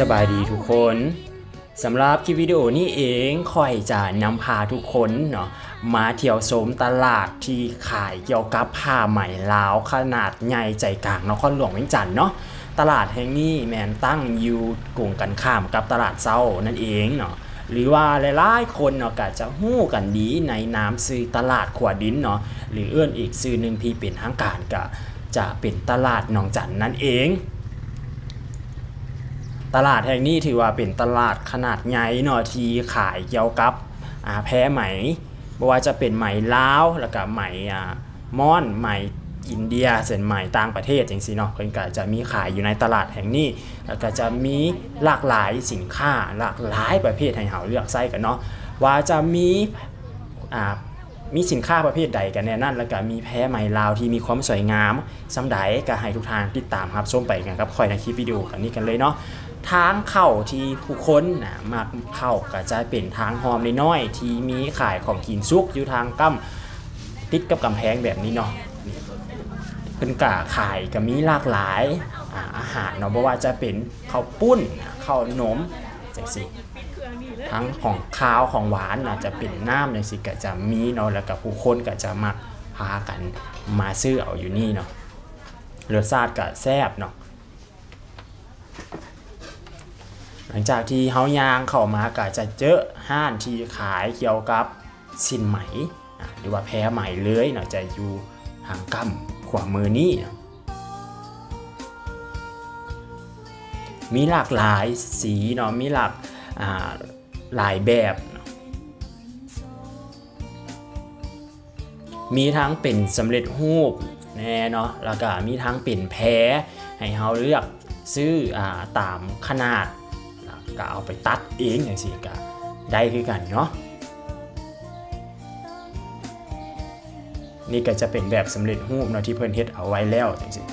สบายดีทุกคนสำหรับคลิปวิดีโอนี้เองคอยจะนำพาทุกคนเนาะมาเที่ยวชมตลาดที่ขายเกี่ยวกับผ้าไหมลาวขนาดใหญ่ใจกลางนครหลวงเวียงจันทน์เนาะตลาดแห่งนี้แมนตั้งอยู่กลุ่งกันข้ามกับตลาดเซ้านั่นเองเนาะหรือว่าหลายๆคนเนาะก็จะหู้กันดีในนามซื้อตลาดขวดดินเนาะหรือเอื้อนอีกซื้อหนึ่งที่เป็นทางการก็จะเป็นตลาดหนองจันนั่นเอง ตลาดแห่งนี้ถือว่าเป็นตลาดขนาดใหญ่เนาะที่ขายเกี่ยวกับแพ้ไหมบ่ว่าจะเป็นไหมลาวแล้วก็ไหมม่อนไหมอินเดียเส้นไหมต่างประเทศจังซี่เนาะเพิ่นก็จะมีขายอยู่ในตลาดแห่งนี้ แล้วก็จะมีหลากหลายสินค้าหลากหลายประเภทให้เฮาเลือกใช้กันเนาะว่าจะมีอ่ามีสินค้าประเภทใดกันแน่นั่น แล้วก็มีแพ้ไหมลาวที่มีความสวยงามสำใดก็ให้ทุกทางติดตามรับชมไปกันกับคอยในคลิปวิดีโอกันนี้กันเลยเนาะ ทางเข้าที่ผู้คนนะมักเข้าก็จะเป็นทางหอมน้อยๆที่มีขายของกินซุกอยู่ทางกั้มติดกับกำแพงแบบนี้เนาะเพิ่นกะขายก็มีหลากหลายอาอาหารเนาะบ่ว่าจะเป็นข้าวปุ้นข้าวหนมจังซี่ทั้งของคาวของหวานอาจจะเป็นน้ำจังซี่ก็จะมีเนาะแล้วก็ผู้คนก็จะมักพากันมาซื้อเอาอยู่นี่เนาะรสชาติก็แซ่บเนาะ ห ลังจากที่เฮายางเข้ามาก็จะเจอห้านที่ขายเกี่ยวกับสินไหม่หรือว่าแพ้ไหมเลยเนาะจะอยู่ทางกั้มขวามือนี้มีหลากหลายสีเนาะมีหลากาหลายแบบมีทั้งเป็นสำเร็จรูปแน่เนาะแล้วก็มีทั้งเป็นแพ้ให้เฮาเลือกซื้ออาตามขนาด ก็เอาไปตัดเองอย่างสิก็ได้คือกันเนาะนี่ก็จะเป็นแบบสำเร็จรูปเนาะที่เพิ่นเฮ็ดเอาไว้แล้วจังซี่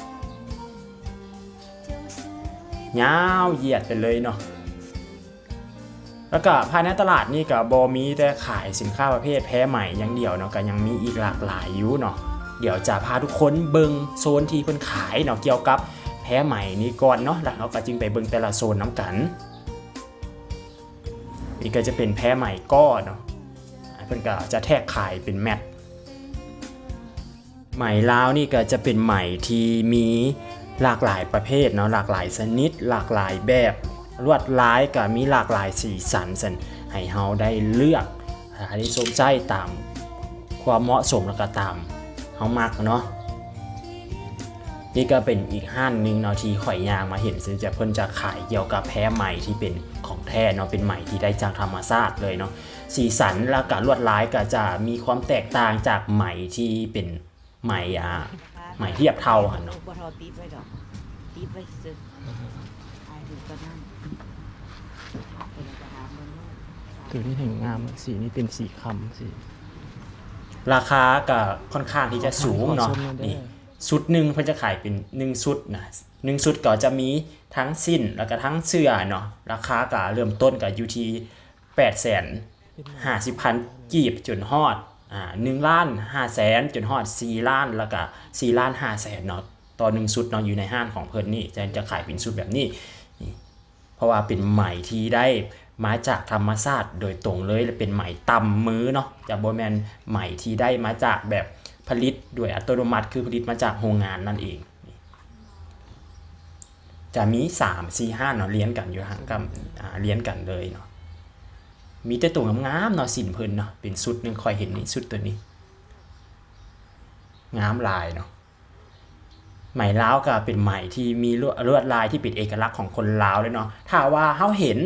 ยาวเหยียดไปเลยเนาะแล้วก็ภายในตลาดนี่ก็บ่มีแต่ขายสินค้าประเภทแพ้ใหม่อย่างเดียวเนาะก็ยังมีอีกหลากหลายอยู่เนาะเดี๋ยวจะพาทุกคนเบิงโซนที่เพิ่นขายเนาะเกี่ยวกับแพ้ใหม่นี้ก่อนเนาะแล้วเราก็จึงไปเบิงแต่ละโซนน้ำกัน นี่ก็จะเป็นแพ้ใหม่ก้อนเนาะเพิ่อนก็จะแทกขายเป็นแมทไหมลาวนี่ก็จะเป็นไหมที่มีหลากหลายประเภทเนาะหลากหลายชนิด หลากหลายแบบลวดลายก็มีหลากหลายสีสันสันให้เฮาได้เลือกหาที่สมใจตามความเหมาะสมแล้วก็ตามเฮามักเนาะนี่ก็เป็นอีกห้านหนึ่งเนาะที่ข่อยยางมาเห็นซึ่งจะเพิ่นจะขายเกี่ยวกับแพ้ไหม่ที่เป็นข องแท้เนาะเป็นไหมที่ได้จากธรรมชาติเลยเนาะสีสันและการลวดลายก็จะมีความแตกต่างจากไหมที่เป็นไหมอ่าไหมเทียบเท่าหันเนาะบ่ทอติดไว้ดอกติดไว้ซื้อขายถึงตอนนั้นเป็นกระถางมันนู่นตัวนี้ถึงงามสีนี้เป็นสีคำสีราคาก็ค่อนข้างที่จะสูงเนาะขอชมหน่อยเด้อนี่ชุดหนึ่งเพิ่นจะขายเป็นหนึ่งชุดนะ หนึ่งชุดก็จะมีทั้งสิ้นแล้วก็ทั้งเสื้อเนาะราคาก็เริ่มต้นก็อยู่ที่แปดแสนห้าสิบพันกีบจนฮอดอ่าหนึ่งล้านห้าแสนจนฮอดสี่ล้านแล้วก็สี่ล้านห้าแสนเนาะต่อหนึ่งชุดเนาะอยู่ในห้างของเพิ่นนี่จะจะขายเป็นชุดแบบนี้ เพราะว่าเป็นไหม่ที่ได้มาจากธรรมชาติโดยตรงเลยและเป็นไหมตำมือเนาะจากโบแมนไหมที่ได้มาจากแบบผลิตโดยอัตโนมัติคือผลิตมาจากโรงงานนั่นเอง จะมี3 4 5เนาะเลี้ยงกันอยู่ห่างกันอ่าเลี้ยงกันเลยเนาะมีแต่ตัวงามๆเนาะสินเพิ่นเนาะเป็นสุดหนึงคอยเห็นนี่สุดตัวนี้ งามลายเนาะไหมลาวก็เป็นไหมที่มีลวดลวดลายที่เป็นเอกลักษณ์ของคนลาวเลยเนาะถ้าว่าเฮาเห็น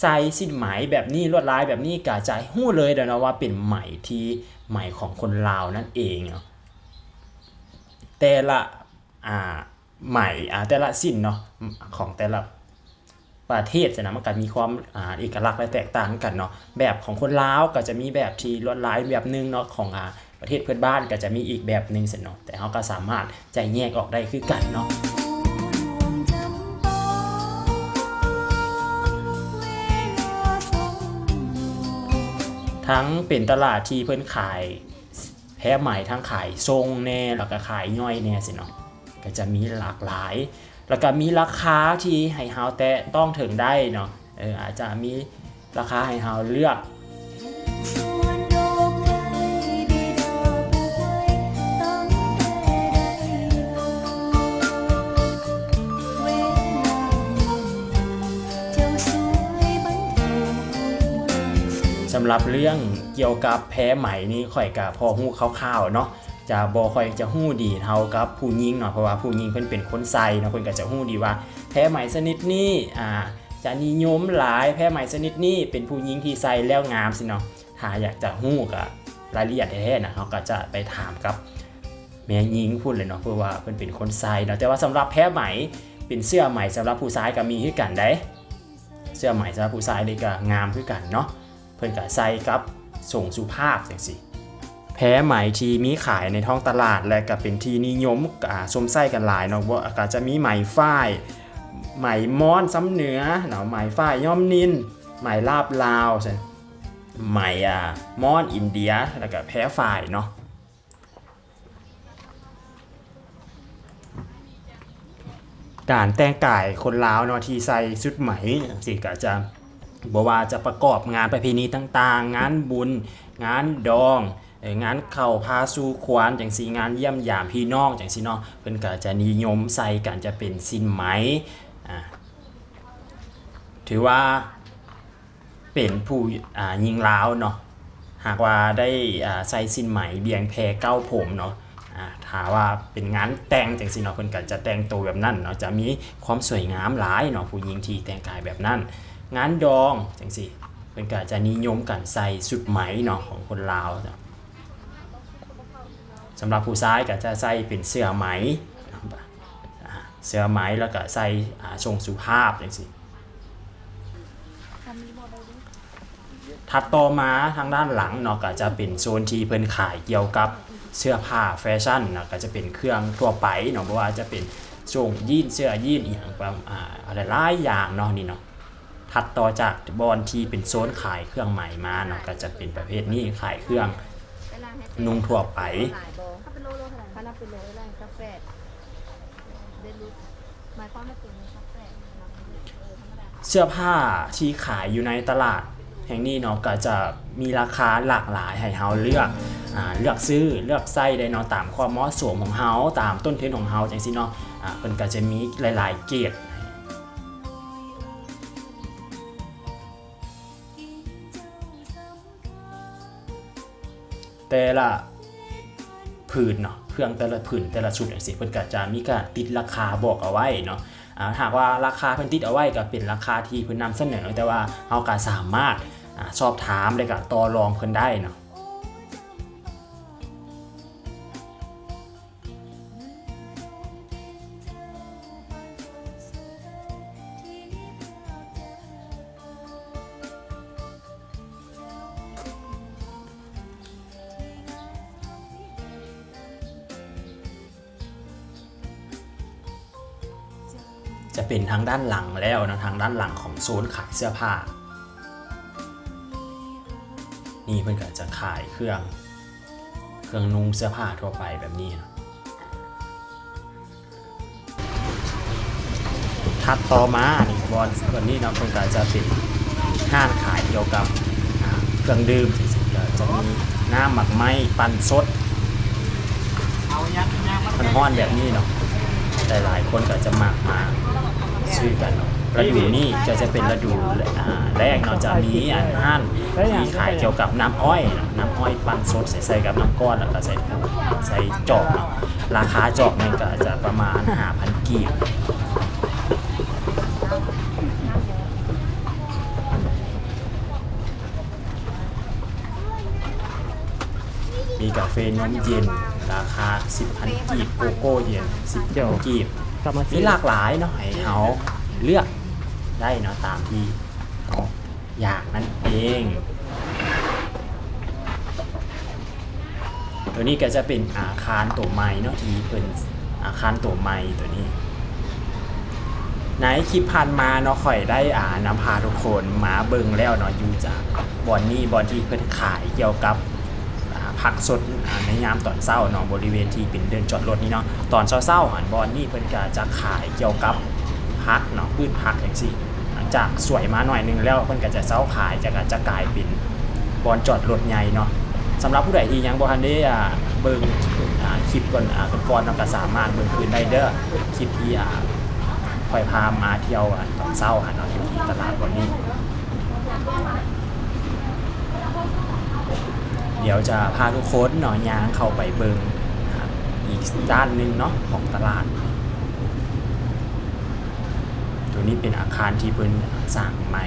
ใส่สิ้นไหมแบบนี้ลวดลายแบบนี้ก็จะฮู้เลยเด้อเนะว่าเป็นไหมที่ไหมของคนลาวนั่นเองเนาะแต่ละอ่า ไหมอ่าแต่ละสิ้นเนาะของแต่ละประเทศจะนะมันก็มีความอ่าเอกลักษณ์และแตกต่างกันเนาะแบบของคนลาวก็จะมีแบบที่ลวดลายแบบหนึงเนาะของอ่าประเทศเพื่อนบ้านก็จะมีอีกแบบหนึ่งเสร็จเนาะแต่เขาก็สามารถใจแยกออกได้คือกันเนาะทั้งเป็นตลาดที่เพื่อนขายแพ้ใหม่ทั้งขายทรงแน่แล้วก็ขายย่อยแน่สิเนาะ ก็จะมีหลากหลาย แล้วก็มีราคาที่ให้เฮาแตะต้องถึงได้เนาะเอออาจจะมีราคาให้เฮาเลือกสำหรับเรื่องเกี่ยวกับแพ้ไหมนี่ข่อยกับพอฮู้คร่าวๆเนาะ จะบ่ค่อยจะฮู้ดีเท่ากับผู้หญิงเนาะเพราะว่าผู้หญิงเพิ่นเป็นคนใส่เนาะเพิ่นก็จะฮู้ดีว่าแพ้ไหมชนิดนี้อ่าจะนิยมหลายแพ้ไหมชนิดนี้เป็นผู้หญิงที่ใส่แล้วงามสิเนาะถ้าอยากจะฮู้กับรายละเอียดแท้ๆนะเขาก็จะไปถามกับแม่หญิงพูดเลยเนาะเพราะว่าเพิ่นเป็นคนใส่เนาะแต่ว่าสำหรับแพ้ไหมเป็นเสื้อไหมสำหรับผู้ชายก็มีคือกันได้เสื้อไหมสำหรับผู้ชายนี่ก็งามคือกันเนาะเพิ่นก็ใส่กับส่งสุภาพจังซี่ แพ้ไหมที่มีขายในท้องตลาดและก็เป็นที่นิยมอ่าสวมใส่กันหลายเนาะว่าก็จะมีไหมฝ้ายไหมม้อนซ้ำเหนือเนาะไหมฝ้ายย่อมนินไหมลาบลาวใช่ไหมอ่าม้อนอินเดียแล้วก็แพ้ฝ้ายเนาะการแต่งกายคนลาวเนาะที่ใส่ชุดไหมสิก็จะบอกว่าจะประกอบงานประเพณีต่างๆ งานบุญ งานดอง งานเข้าพาสู่ควานจังสีงานเยี่ยมยามพี่น้องจังสีเนาะเพิ่นก็จะนิยมใส่กันจะเป็นสินไหมอ่าถือว่าเป็นผู้อ่ายิงลาวเนาะหากว่าได้อ่าใส่สินไหมเบียงแพเก้าผมเนาะอ่าถ้าว่าเป็นงานแต่งจังซี่เนาะเพิ่นก็จะแต่งตัวแบบนั้นเนาะจะมีความสวยงามหลายเนาะผู้หญิงที่แต่งกายแบบนั้น งานดองจังซี่เพิ่นก็จะนิยมกันใส่ชุดไหมเนาะของคนลาวเนาะ สำหรับผู้ชายก็จะใส่เป็นเสื้อไหมเสื้อไหมแล้วก็ใส่อ่าทรงสุภาพจังซี่ถัดต่อมาทางด้านหลังเนาะก็จะเป็นโซนที่เพิ่นขายเกี่ยวกับเสื้อผ้าแฟชั่นนะก็จะเป็นเครื่องทั่วไปเนาะเพราะว่าจะเป็นส่งยีนเสื้อยีนอีกอย่างประมาณอ่าอะไรหลายอย่างเนาะนี่เนาะถัดต่อจากบอลที่เป็นโซนขายเครื่องใหม่มาเนาะก็จะเป็นประเภทนี้ขายเครื่องนุ่งทั่วไป ไหร่ถ้านับเลอะไรกาแฟเดลุสหมายความว่าเป็นกาแฟนับเป็นเออธรรมดาเสื้อผ้าที่ขายอยู่ในตลาด แห่งนี้เนาะก็จะมีราคาหลากหลายให้เฮาเลือกอ่าเลือกซื้อเลือกไส้ได้เนาะตามความเหมาะสมของเฮาตามต้นทุนของเฮาจังซี่เนาะอ่าเพิ่นก็จะมีหลายๆเกรดแต่ละผืนเนาะ เครื่องแต่ละผืนแต่ละชุดอย่างเสียเพิ่นก็จะมีการติดราคาบอกเอาไว้เนาะหากว่าราคาเพิ่นติดเอาไว้ก็เป็นราคาที่เพิ่นนำเสนอ แต่ว่าเฮาก็สามารถสอบถามและก็ต่อรองเพิ่นได้เนาะ ทางด้านหลังแล้วนะทางด้านหลังของโซนขายเสื้อผ้า นี่เพื่อนก็จะขายเครื่อง เครื่องนุ่งเสื้อผ้าทั่วไปแบบนี้นะถัดต่อมานี่บอลวันนี้นะเพื่อนก็จะเป็นห้างขายเกี่ยวกับเครื่องดื่มจะมีน้ำหมักไม้ปั่นสดมันห้อนแบบนี้เนาะแต่หลายคนก็จะมากมา ซื้อกันเนาะฤดูนี้ก็จะเป็นฤดูอ่าแรกเนาะจะมีอาหารที่ขายเกี่ยวกับน้ำอ้อยเนาะน้ำอ้อยปั่นสดใส่ใสกับน้ำก้อนแล้วก็ใส่ถุงใส่จอกเนาะราคาจอกเนี่ยก็จะประมาณ5,000กีบมีกาแฟนมเย็น ราคา 10,000กีบโกโก้เย็นเดี๋ยว10กีบ กลับมามีซื้อหลากหลายเนาะให้เขาเลือกได้เนาะตามที่เขาอยากนั่นเอง ตัวนี้ก็จะเป็นอาคารตัวใหม่เนาะที่เป็นอาคารตัวใหม่ตัวนี้ ในคลิปผ่านมาเนาะข่อยได้อ่านำพาทุกคนมาเบิ่งแล้วเนาะอยู่จากบอนนี่บอนที่เพิ่นขายเกี่ยวกับ พักสดในยามตอนเช้าเนาะบริเวณที่เป็นเดินจอดรถนี่เนาะตอนเช้าๆหันบอลนี่เพิ่นก็จะขายเกี่ยวกับพักเนาะพืชพักอย่างซี่หลังจากสวยมาหน่อยนึงแล้วเพิ่นก็จะเช้าขายจะก็จะกลายเป็นบอลจอดรถใหญ่เนาะสำหรับผู้ใดที่ยังบ่ทันได้อ่าเบิ่งอ่าคลิปก่อนอ่าก่อนเนาะก็สามารถเบิ่งคืนได้เด้อคลิปที่อ่าคอยพามาเที่ยวอะตอนเช้าหันเนาะอยู่ที่ตลาดบอนนี้ เดี๋ยวจะพาทุกคนเนาะย่างเข้าไปเบิงอีกด้านหนึ่งเนาะของตลาด ตัวนี้เป็นอาคารที่เพิ่นสร้างใหม่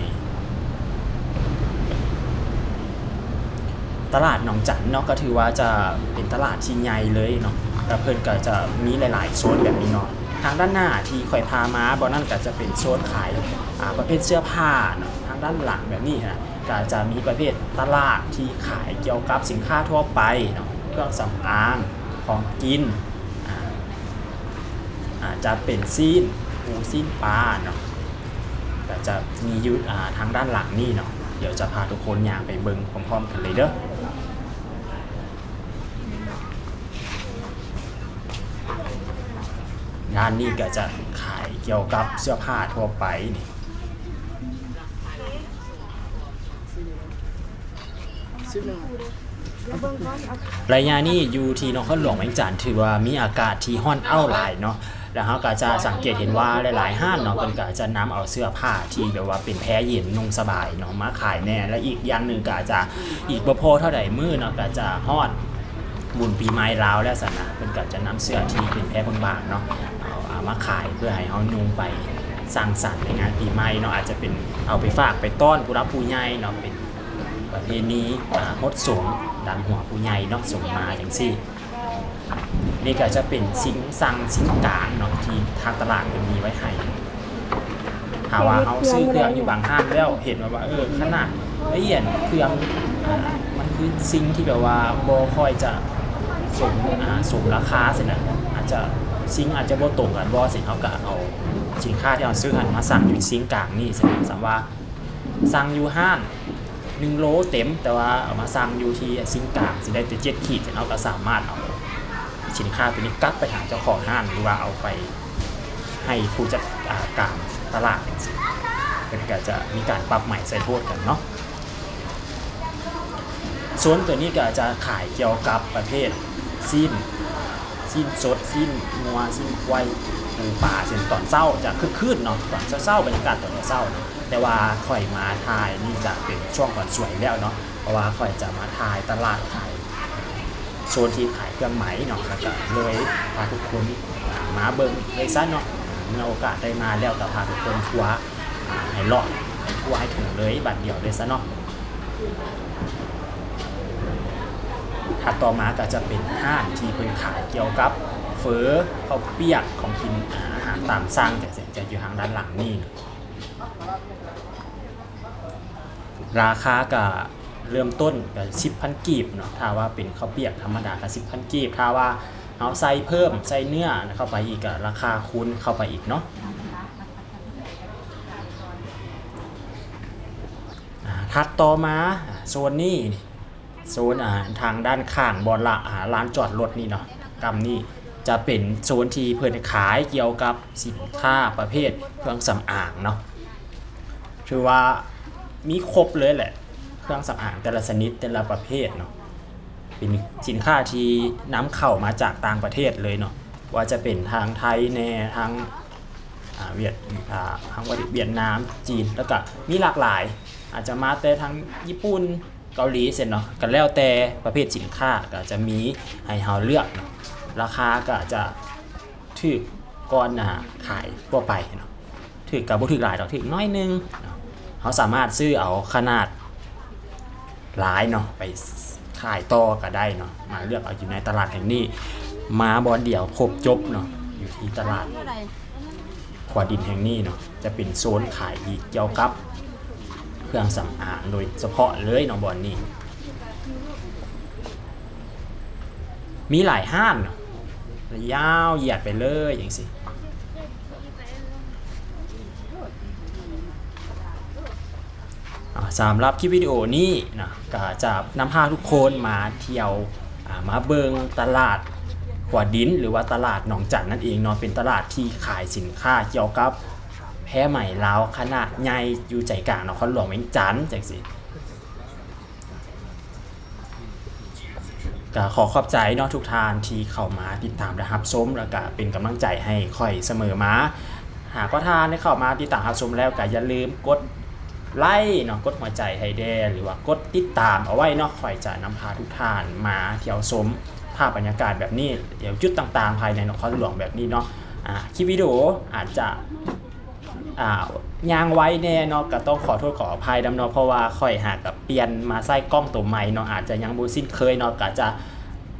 ตลาดหนองจันเนาะก็ถือว่าจะเป็นตลาดที่ใหญ่เลยเนาะแล้วเพิ่นก็จะมีหลายๆโซนแบบนี้เนาะทางด้านหน้าที่ข่อยพามาบอนั่นก็จะเป็นโซนขายประเภทเสื้อผ้าเนาะทางด้านหลังแบบนี้นะ ก็จะมีประเภทตลาดที่ขายเกี่ยวกับสินค้าทั่วไปเนาะเครื่องสำอางของกินอ่าจจะเป็นซีนหมูซีนปลาเนาะก็จะมีอยุอ่าทางด้านหลังนี่เนาะเดี๋ยวจะพาทุกคนย่างไปเบิงพร้อมๆกันเลยเด้องานนี้ก็จะขายเกี่ยวกับเสื้อผ้าทั่วไปนี่ ระยะนี้อยู่ที่นครหลวงแมงจันทน์ถือว่ามีอากาศที่ฮ้อนเอ้าหลายเนาะแล้วเราก็จะสังเกตเห็นว่าหลายๆห้างเนาะเพิ่นก็จะนำเอาเสื้อผ้าที่แบบว่าเป็นแพ้เย็นนุ่งสบายเนาะมาขายแน่และอีกอย่างหนึ่งก็อาจจะอีกบ่พอเท่าใดมื้อเนาะก็จะฮอดบุญปีใหม่ลาวแล้วสนะเป็นก็จะนำเสื้อที่เป็นแพร่บางๆเนาะเอาเอามาขายเพื่อให้เขานุ่งไปสร้างสรรค์ในงานปีใหม่เนาะอาจจะเป็นเอาไปฝากไปต้อนผู้รับผู้ใหญ่เนาะเป็น ประเพณีอ่าฮดสงดันหัวผู้ใหญ่เนาะส่งมาอย่างซี่ นี่ก็จะเป็นสิงสังสิงกลางเนาะที่ทางตลาดมันมีไว้ให้หาว่าเขาซื้อเครื่องอยู่บางห้างแล้วเห็นว่าวาเออขนาดละเอียดเครื่องอมันคือสิ่งที่แบบว่าบอคอยจะสมอ่าสมราคาสินะอาจจะซิงอาจจะบ่ตรงกันบ่สิเขาก็เอาสินค้าที่เราซื้อหันมาสั่งอยู่ซิงกลางนี่สินะสมว่าสั่งอยู่ห้าน หนึ่งโลเต็ม แต่ว่าเอามาสั่งอยู่ที่ซิงกลางสิได้แต่เจ็ดขีดสิเขาก็สามารถเอาสินค้าตัวนี้กลับไปหาเจ้าของห้านหรือว่าเอาไปให้ผู้จัดการตลาดเป็นก็จะมีการปรับใหม่ใส่โทษกันเนาะส่วนตัวนี้ก็จะขายเกี่ยวกับประเภทซีนซีนสดซีนงัวซีนควายหมูป่าเช่นตอนเศร้าจะคึกคืนเนาะตอนเศร้าๆบรรยากาศตอนเศร้าเนาะ แต่ว่าข่อยมาทายนี่จะเป็นช่วงก่อนสวยแล้วเนาะเพราะว่าข่อยจะมาทายตลาดขายโซนที่ขายเครื่องไหมเนาะแล้วก็เลยพาทุกคนมาเบิ่งเลยซะเนาะเมื่อโอกาสได้มาแล้วก็พาทุกคนทัวร์ให้เลาะให้ทัวร์ให้ถึงเลยบัดเดียวเลยซะเนาะถัดต่อมาก็จะเป็นห้างที่เพิ่นขายเกี่ยวกับเฟอเข้าเปียกของกินอาหารตามสั่งแต่เสียจะอยู่ทางด้านหลังนี่นะ ราคาก็เริ่มต้นก็สิบพันกีบเนาะถ้าว่าเป็นข้าวเปียกธรรมดาก็สิบพันกีบถ้าว่าเอาใส่เพิ่มใส่เนื้อเข้าไปอีกก็ราคาคูณเข้าไปอีกเนาะถัดต่อมาโซนนี้โซนอาหารทางด้านข้างบอนละอาร้านจอดรถนี่เนาะกำนี่จะเป็นโซนที่เพื่อนขายเกี่ยวกับสินค้าประเภทเครื่องสำอางเนาะถือว่า มีครบเลยแหละ เครื่องสำอางแต่ละชนิดแต่ละประเภทเนาะเป็นสินค้าที่นำเข้ามาจากต่างประเทศเลยเนาะว่าจะเป็นทางไทยแน่ทางเวียดทางเวียดนามจีนแล้วก็มีหลากหลาย อาจจะมาแต่ทางญี่ปุ่นเกาหลีเสร็จเนาะกันแล้วแต่ประเภทสินค้าก็จะมีให้เราเลือกเนาะราคาก็จะถูกก่อนนะขายทั่วไปเนาะถือกับบ่ถือหลายดอกถือน้อยนึงเนาะ เขาสามารถซื้อเอาขนาดหลายเนาะไปขายต่อก็ได้เนาะมาเลือกเอาอยู่ในตลาดแห่งนี้มาบอลเดี่ยวครบจบเนาะอยู่ที่ตลาดขวาดินแห่งนี้เนาะจะเป็นโซนขายอีกเกี่ยวกับเครื่องสำอางโดยเฉพาะเลยเน้องบอลนี่มีหลายห้างเนาะยาวเหยียดไปเลยอย่างสิอ่า สำหรับคลิปวิดีโอนี้นะก็จะนำพาทุกคนมาเที่ยวมาเบิงตลาดหัวดดิน หรือว่าตลาดหนองจันนั่นเองเนาะเป็นตลาดที่ขายสินค้าเกี่ยวกับแพร่ไหมลาวขนาดใหญ่อยู่ใจกลางนครหลวงเวียงจันทน์จังสิก็ขอขอบใจเนาะทุกท่านที่เข้ามาติดตามและรับชมแล้วก็เป็นกำลังใจให้ค่อยเสมอมา หากว่าท่านได้เข้ามาติดตามรับชมแล้วก็อย่าลืมกด ไลค์เนาะกดหัวใจให้แดหรือว่ากดติดตามเอาไว้เนาะคอยจะนำพาทุกท่านมาเที่ยวชมภาพบรรยากาศแบบนี้เดี๋ยวจุดต่างๆ ภายในนครหลวงแบบนี้เนาะอ่าคลิปวิดีโออาจจะอ่ายางไว้แน่เนาะก็ต้องขอโทษขออภัยดำเนาะเพราะว่าค่อยหากกับเปลี่ยนมาใส่กล้องตัวใหม่เนาะอาจจะยังบูสิ้นเคยเนาะก็จะ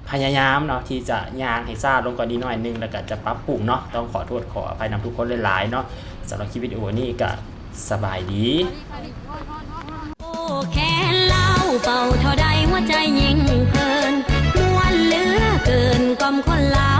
พยายามเนาะที่จะยางให้ซาลงกว่านี้หน่อยนึงแล้วก็จะปรับปรุงเนาะต้องขอโทษขออภัยนำทุกคนหลายๆเนาะสำหรับคลิปวิดีโอนี้ก็ สบายดีโอ้แค่เล่าเป่าเท่าใดหัวใจยิ่งเพลินมวนเหลือเกินกล่อมคนลา